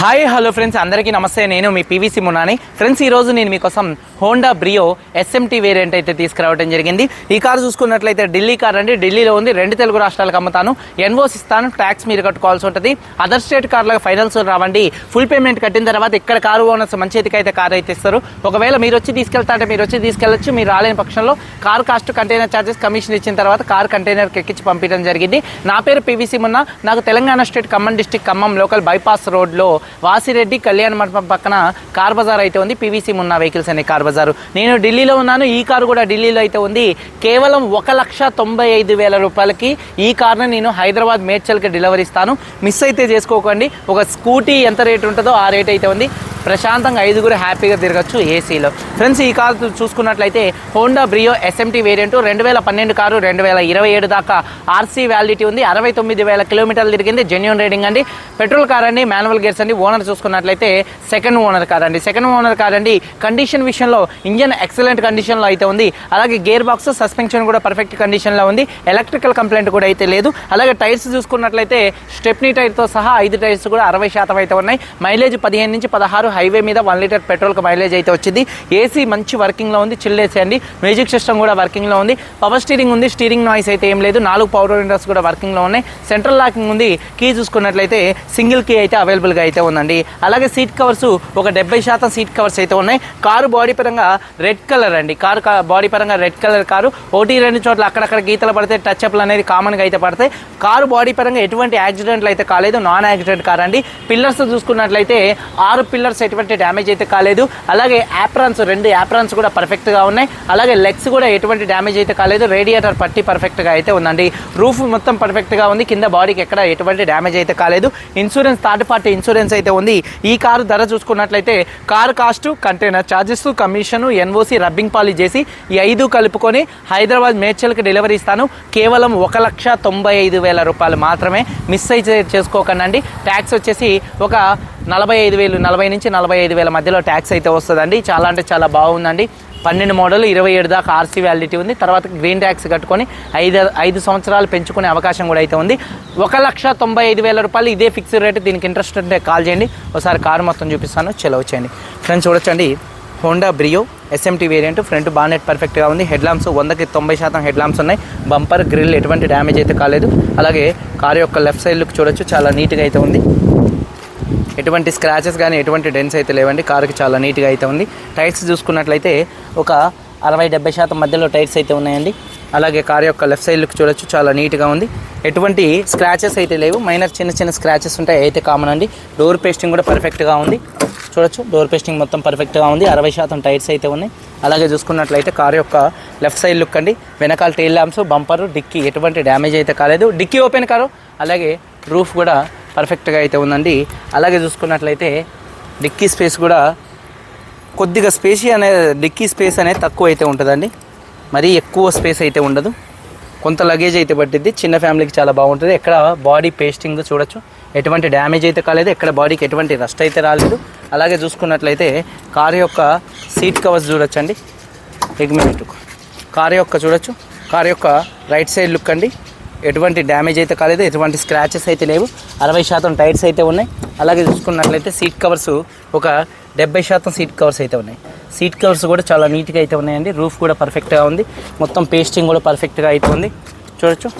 Hi hello friends అందరికీ నమస్తే. నేను మీ పీవీసీ మున్నాని. ఫ్రెండ్స్ ఈరోజు నేను మీకోసం హోండా బ్రియో ఎస్ఎంటీ వేరియంట్ అయితే తీసుకురావడం జరిగింది. ఈ కారు చూసుకున్నట్లయితే ఢిల్లీ కార్ అండి. ఢిల్లీలో ఉంది. రెండు తెలుగు రాష్ట్రాలకు అమ్ముతాను. ఎన్ఓస్ ఇస్తాను. ట్యాక్స్ మీరు కట్టుకోవాల్సి ఉంటుంది. అదర్ స్టేట్ కార్లకు ఫైనల్స్ రావండి. ఫుల్ పేమెంట్ కట్టిన తర్వాత ఇక్కడ కారు ఓనర్స్ మంచి అయితే కారు అయితే ఇస్తారు. ఒకవేళ మీరు వచ్చి తీసుకెళ్తా అంటే మీరు వచ్చి తీసుకెళ్ళచ్చు. మీరు రాలేని పక్షంలో car cost container charges commission ఇచ్చిన తర్వాత కార్ కంటైనర్కి ఎక్కించి పంపించడం జరిగింది. నా పేరు పీవీసీ మున్న. నాకు Telangana state Khammam district Khammam local bypass రోడ్లో వాసిరెడ్డి కళ్యాణ మండపం పక్కన కార్ బజార్ అయితే ఉంది. పీవీసీ ఉన్న వెహికల్స్ అనే కార్ బజారు. నేను ఢిల్లీలో ఉన్నాను. ఈ కారు కూడా ఢిల్లీలో అయితే ఉంది. కేవలం ఒక లక్ష తొంభై ఐదు వేల రూపాయలకి ఈ కార్ని నేను హైదరాబాద్ మేడ్చల్కి డెలివరీ ఇస్తాను. మిస్ అయితే చేసుకోకండి. ఒక స్కూటీ ఎంత రేట్ ఉంటుందో ఆ రేట్ అయితే ఉంది. ప్రశాంతంగా ఐదుగురు హ్యాపీగా తిరగచ్చు ఏసీలో ఫ్రెండ్స్ ఈ కారు చూసుకున్నట్లయితే హోండా బ్రియో ఎస్ఎంటీ వేరియంట్ రెండు వేల పన్నెండు కారు రెండు వేల ఇరవై ఏడు దాకా ఆర్సీ వ్యాలిడిటీ ఉంది. అరవై తొమ్మిది వేల కిలోమీటర్లు తిరిగింది. జెన్యున్ రైడింగ్ అండి. పెట్రోల్ కార్ అండి మాన్యువల్ గేర్స్ అండి. ఓనర్ చూసుకున్నట్లయితే సెకండ్ ఓనర్ కార్ అండి. సెకండ్ ఓనర్ కార్ అండి కండిషన్ విషయంలో ఇంజన్ ఎక్సలెంట్ కండిషన్లో అయితే ఉంది. అలాగే గేర్ బాక్స్ సస్పెన్షన్ కూడా పర్ఫెక్ట్ కండిషన్లో ఉంది. ఎలక్ట్రికల్ కంప్లైంట్ కూడా అయితే లేదు. అలాగే టైర్స్ చూసుకున్నట్లయితే స్టెప్నీ టైర్తో సహా ఐదు టైర్స్ కూడా అరవై శాతం అయితే ఉన్నాయి. మైలేజ్ పదిహేను నుంచి పదహారు హైవే మీద వన్ లీటర్ పెట్రోల్కి మైలేజ్ అయితే వచ్చింది. ఏసీ మంచి వర్కింగ్లో ఉంది. చిల్ ఏసీ అండి మ్యూజిక్ సిస్టమ్ కూడా వర్కింగ్లో ఉంది. పవర్ స్టీరింగ్ ఉంది. స్టీరింగ్ నాయిస్ అయితే ఏం లేదు. నాలుగు పవర్ విండోస్ కూడా వర్కింగ్లో ఉన్నాయి. సెంట్రల్ లాకింగ్ ఉంది. కీ చూసుకున్నట్లయితే సింగిల్ కీ అయితే అవైలబుల్గా అయితే ఉందండి. అలాగే సీట్ కవర్స్ ఒక డెబ్బై శాతం సీట్ కవర్స్ అయితే ఉన్నాయి. కారు బాడీ పరంగా రెడ్ కలర్ అండి. కారు బాడీ పరంగా రెడ్ కలర్ కారు. ఒకటి రెండు చోట్ల అక్కడక్కడ గీతలు పడితే టచ్ అప్లు అనేది కామన్గా అయితే పడతాయి. కారు బాడీ పరంగా ఎటువంటి యాక్సిడెంట్లు అయితే కాలేదు. నాన్ యాక్సిడెంట్ కార్ అండి. పిల్లర్స్ చూసుకున్నట్లయితే ఆరు పిల్లర్స్ ఎటువంటి డ్యామేజ్ అయితే కాలేదు. అలాగే యాప్రాన్స్ రెండు యాప్రాన్స్ కూడా పర్ఫెక్ట్గా ఉన్నాయి. అలాగే లెగ్స్ కూడా ఎటువంటి డ్యామేజ్ అయితే కాలేదు. రేడియేటర్ పట్టి పర్ఫెక్ట్గా అయితే ఉందండి. రూఫ్ మొత్తం పర్ఫెక్ట్గా ఉంది. కింద బాడీకి ఎక్కడ ఎటువంటి డ్యామేజ్ అయితే కాలేదు. ఇన్సూరెన్స్ థర్డ్ పార్టీ ఇన్సూరెన్స్ అయితే ఉంది. ఈ కారు ధర చూసుకున్నట్లయితే car cost container charges commission NOC rubbing పాలి చేసి ఈ ఐదు కలుపుకొని హైదరాబాద్ మేడ్చల్కి డెలివరీ ఇస్తాను. కేవలం ఒక లక్ష తొంభై ఐదు వేల రూపాయలు మాత్రమే మిస్ అయితే చేసుకోకండి. ట్యాక్స్ వచ్చేసి ఒక నలభై ఐదు వేలు నలభై నుంచి నలభై ఐదు వేల మధ్యలో ట్యాక్స్ అయితే వస్తుందండి. చాలా అంటే చాలా బాగుందండి. పన్నెండు మోడల్ ఇరవై ఏడు దాకా ఆర్సీ వ్యాలిడిటీ ఉంది. తర్వాత గ్రీన్ ట్యాక్స్ కట్టుకొని ఐదు ఐదు సంవత్సరాలు పెంచుకునే అవకాశం కూడా అయితే ఉంది. ఒక లక్ష తొంభై ఐదు వేల రూపాయలు ఇదే ఫిక్స్డ్ రేట్ దీనికి ఇంట్రెస్ట్ ఉంటే కాల్ చేయండి. ఒకసారి కారు మొత్తం చూపిస్తాను చెలవు చేయండి. ఫ్రెండ్స్ చూడొచ్చండి Honda Brio SMT variant front bonnet పర్ఫెక్ట్గా ఉంది. హెడ్ లాంప్స్ వందకి తొంభై శాతం హెడ్ లాంప్స్ ఉన్నాయి. బంపర్ గ్రిల్ ఎటువంటి డ్యామేజ్ అయితే కాలేదు. అలాగే కారు యొక్క లెఫ్ట్ సైడ్ లుక్ చూడొచ్చు చాలా నీట్గా అయితే ఉంది. ఎటువంటి స్క్రాచెస్ కానీ ఎటువంటి డెన్స్ అయితే లేవండి. కారుకి చాలా నీట్గా అయితే ఉంది. టైర్స్ చూసుకున్నట్లయితే ఒక అరవై డెబ్బై శాతం మధ్యలో టైర్స్ అయితే ఉన్నాయండి. అలాగే కారు యొక్క లెఫ్ట్ సైడ్ లుక్ చూడొచ్చు. చాలా నీట్గా ఉంది. ఎటువంటి స్క్రాచెస్ అయితే లేవు. మైనర్ చిన్న చిన్న స్క్రాచెస్ ఉంటాయి. అయితే కామన్ అండి. డోర్ పేస్టింగ్ కూడా పర్ఫెక్ట్గా ఉంది. చూడొచ్చు. డోర్ పేస్టింగ్ మొత్తం పర్ఫెక్ట్గా ఉంది. అరవై శాతం టైర్స్ అయితే ఉన్నాయి. అలాగే చూసుకున్నట్లయితే కారు యొక్క లెఫ్ట్ సైడ్ లుక్ అండి. వెనకాల టైల్ ల్యాంప్స్ బంపరు డిక్కీ ఎటువంటి డ్యామేజ్ అయితే కాలేదు. Dicky open car. అలాగే రూఫ్ కూడా పర్ఫెక్ట్గా అయితే ఉందండి. అలాగే చూసుకున్నట్లయితే డిక్కీ స్పేస్ కూడా కొద్దిగా స్పేస్ అనే డిక్కీ స్పేస్ అనేది తక్కువ అయితే ఉంటుందండి. మరీ ఎక్కువ స్పేస్ అయితే ఉండదు. కొంత లగేజ్ అయితే పట్టిద్ది. చిన్న ఫ్యామిలీకి చాలా బాగుంటుంది. ఎక్కడ బాడీ పేస్టింగ్ చూడొచ్చు. ఎటువంటి డ్యామేజ్ అయితే కాలేదు. ఎక్కడ బాడీకి ఎటువంటి రస్ట్ అయితే రాలేదు. అలాగే చూసుకున్నట్లయితే కారు యొక్క సీట్ కవర్స్ చూడొచ్చండి. ఎగ్మెంట్ కార్ కారు యొక్క చూడొచ్చు. కారు యొక్క రైట్ సైడ్ లుక్ అండి. ఎటువంటి డ్యామేజ్ అయితే కాలేదు ఎటువంటి స్క్రాచెస్ అయితే లేవు. అరవై శాతం టైర్స్ అయితే ఉన్నాయి. అలాగే చూసుకున్నట్లయితే సీట్ కవర్స్ ఒక డెబ్బై శాతం సీట్ కవర్స్ అయితే ఉన్నాయి. సీట్ కవర్స్ కూడా చాలా నీట్గా అయితే ఉన్నాయండి. రూఫ్ కూడా పర్ఫెక్ట్గా ఉంది. మొత్తం పేస్టింగ్ కూడా పర్ఫెక్ట్గా అయితే ఉంది. చూడొచ్చు.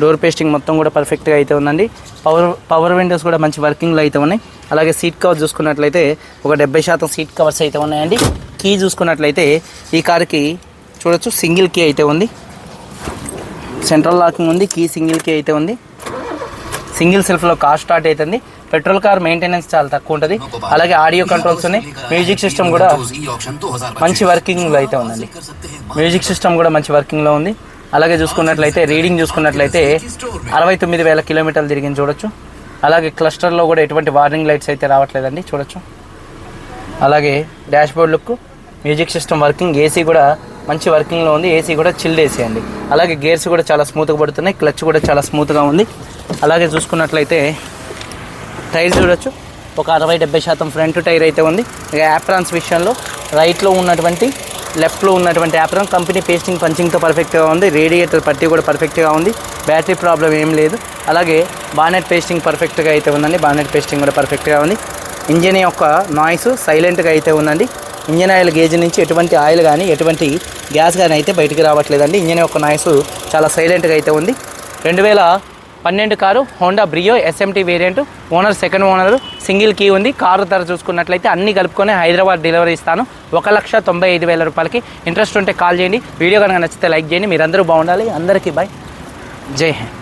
డోర్ పేస్టింగ్ మొత్తం కూడా పర్ఫెక్ట్గా అయితే ఉందండి. పవర్ పవర్ విండోస్ కూడా మంచి వర్కింగ్లో అయితే ఉన్నాయి. అలాగే సీట్ కవర్ చూసుకున్నట్లయితే ఒక డెబ్బై శాతం సీట్ కవర్స్ అయితే ఉన్నాయండి. కీ చూసుకున్నట్లయితే ఈ కార్కి చూడొచ్చు సింగిల్ కీ అయితే ఉంది. సెంట్రల్ లాకింగ్ ఉంది కీ సింగిల్కి అయితే ఉంది. సింగిల్ సెల్ఫ్లో కార్ స్టార్ట్ అవుతుంది. పెట్రోల్ కార్ మెయింటెనెన్స్ చాలా తక్కువ ఉంటుంది. అలాగే ఆడియో కంట్రోల్స్ ఉన్నాయి. మ్యూజిక్ సిస్టమ్ కూడా మంచి వర్కింగ్లో అయితే ఉందండి. మ్యూజిక్ సిస్టమ్ కూడా మంచి వర్కింగ్లో ఉంది. అలాగే చూసుకున్నట్లయితే రీడింగ్ చూసుకున్నట్లయితే అరవై తొమ్మిది వేల కిలోమీటర్లు తిరిగింది చూడొచ్చు. అలాగే క్లస్టర్లో కూడా ఎటువంటి వార్నింగ్ లైట్స్ అయితే రావట్లేదండి చూడొచ్చు. అలాగే dashboard look music system working AC కూడా మంచి వర్కింగ్లో ఉంది. ఏసీ కూడా చిల్డ్ ఏసీ అండి. అలాగే గేర్స్ కూడా చాలా స్మూత్గా పడుతున్నాయి. క్లచ్ కూడా చాలా స్మూత్గా ఉంది. అలాగే చూసుకున్నట్లయితే టైర్ చూడొచ్చు. ఒక అరవై డెబ్బై శాతం ఫ్రంట్ టైర్ అయితే ఉంది. ఇక యాప్రాన్స్ విషయంలో రైట్లో ఉన్నటువంటి లెఫ్ట్లో ఉన్నటువంటి యాప్రాన్ కంపెనీ పేస్టింగ్ పంచింగ్తో పర్ఫెక్ట్గా ఉంది. రేడియేటర్ పట్టి కూడా పర్ఫెక్ట్గా ఉంది. బ్యాటరీ ప్రాబ్లం ఏం లేదు. అలాగే బానెట్ పేస్టింగ్ పర్ఫెక్ట్గా అయితే ఉందండి. బానెట్ పేస్టింగ్ కూడా పర్ఫెక్ట్గా ఉంది. ఇంజిన్ యొక్క నాయిస్ సైలెంట్గా అయితే ఉందండి. ఇంజన్ ఆయిల్ గేజ్ నుంచి ఎటువంటి ఆయిల్ కానీ ఎటువంటి గ్యాస్ కానీ అయితే బయటికి రావట్లేదండి. ఇంజన్ యొక్క నాయిస్ చాలా సైలెంట్గా అయితే ఉంది. రెండు వేల పన్నెండు car Honda Brio SMT variant owner second owner single key ఉంది. కారు ధర చూసుకున్నట్లయితే అన్ని కలుపుకొని హైదరాబాద్ డెలివరీ ఇస్తాను. ఒక లక్ష తొంభై ఐదు వేల రూపాయలకి. ఇంట్రెస్ట్ ఉంటే కాల్ చేయండి. వీడియో కనుక నచ్చితే లైక్ చేయండి. మీరందరూ బాగుండాలి. అందరికీ బాయ్ జై హింద్.